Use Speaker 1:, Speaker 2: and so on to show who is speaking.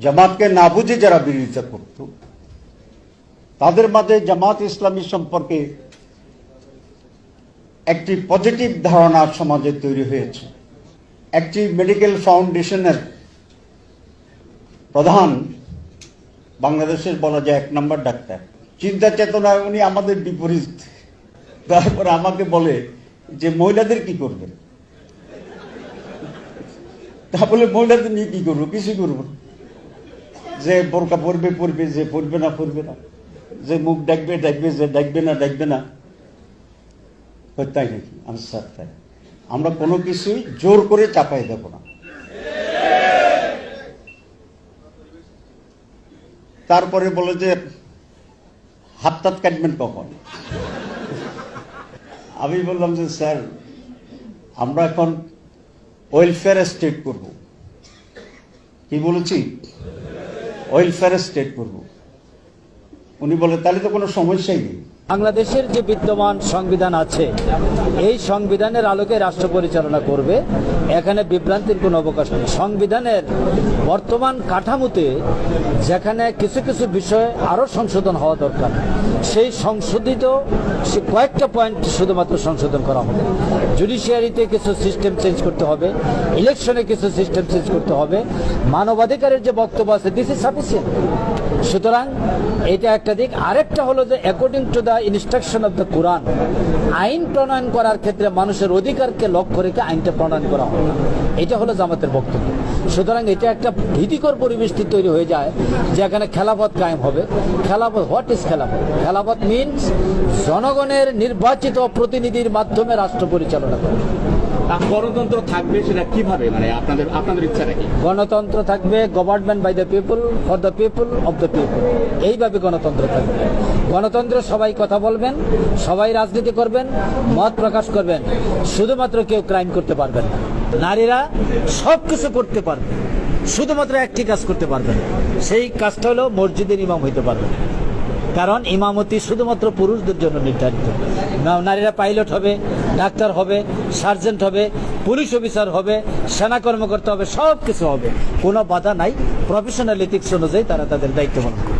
Speaker 1: জামাতকে না বুঝে যারা বিরোধিতা করত, তাদের মাঝে জামাত ইসলামী সম্পর্কে একটি পজিটিভ ধারণা সমাজে তৈরি হয়েছে। একটি মেডিকেল ফাউন্ডেশনের প্রধান, বাংলাদেশের বলা যায় এক নম্বর ডাক্তার। চিন্তা চেতনায় উনি আমাদের বিপরীত। তারপর আমাকে বলে যে, মহিলাদের কি করবেন? তা বলে মহিলাদের নিয়ে কি করব? কিছু করব। যে বোরকা পরবে পরবে, যে পরবে না পরবে না। যে মুখ দেখবে দেখবে, যে ডাকবে না ডাকবে না। তাই নাকি? আমি স্যার তাই। আমরা কোনো কিছুই জোর করে চাপাই দেব না। তারপরে বলে যে, হাত টাত কাটবেন কখন? আমি বললাম যে, স্যার, আমরা এখন ওয়েলফেয়ার স্টেট করব। কি বলেছি? ওয়েলফেয়ার স্টেট করব উনি বলে তাহলে তো কোনো সমস্যাই নেই।
Speaker 2: বাংলাদেশের যে বিদ্যমান সংবিধান আছে, এই সংবিধানের আলোকে রাষ্ট্র পরিচালনা করবে, এখানে বিভ্রান্তির কোনো অবকাশ নেই। সংবিধানের বর্তমান কাঠামোতে যেখানে কিছু কিছু বিষয়ে আরও সংশোধন হওয়া দরকার, সেই সংশোধিত সে কয়েকটা পয়েন্ট শুধুমাত্র সংশোধন করা হবে। জুডিশিয়ারিতে কিছু সিস্টেম চেঞ্জ করতে হবে, ইলেকশনে কিছু সিস্টেম চেঞ্জ করতে হবে, মানবাধিকারের যে বক্তব্য আছে দিস ইজ সাফিসিয়েন্ট সুতরাং এটা একটা দিক। আরেকটা হলো যে according to the instruction of the Quran আইন প্রণয়ন করার ক্ষেত্রে মানুষের অধিকারকে লক্ষ্য রেখে আইনটা প্রণয়ন করা হয় না। এটা হলো জামাতের বক্তব্য। সুতরাং এটা একটা ভীতিকর পরিবেশটি তৈরি হয়ে যায় যে এখানে খেলাপথ কায়েম হবে। খেলাপথ হোয়াট ইজ খেলাপথ খেলাপথ মিনস জনগণের নির্বাচিত প্রতিনিধির মাধ্যমে রাষ্ট্র পরিচালনা করা।
Speaker 3: গণতন্ত্র থাকবে সেটা কীভাবে? মানে আপনাদের আপনাদের ইচ্ছাটা কি?
Speaker 2: গণতন্ত্র থাকবে government by the people for the people of the people এইভাবে গণতন্ত্র থাকবে। গণতন্ত্র সবাই কথা বলবেন, সবাই রাজনীতি করবেন, মত প্রকাশ করবেন, শুধুমাত্র কেউ ক্রাইম করতে পারবেন না। নারীরা সব কিছু করতে পারবে, শুধুমাত্র একটি কাজ করতে পারবেন সেই কাজটা হলো মসজিদের ইমাম হইতে পারবেন কারণ ইমামতি শুধুমাত্র পুরুষদের জন্য নির্ধারিত। নারীরা পাইলট হবে, ডাক্তার হবে সার্জেন্ট হবে পুলিশ অফিসার হবে, সেনা কর্মকর্তা হবে সব কিছু হবে। কোনো বাধা নাই। প্রফেশনাল এথিক্স অনুযায়ী তারা তাদের দায়িত্ব পালন করবে।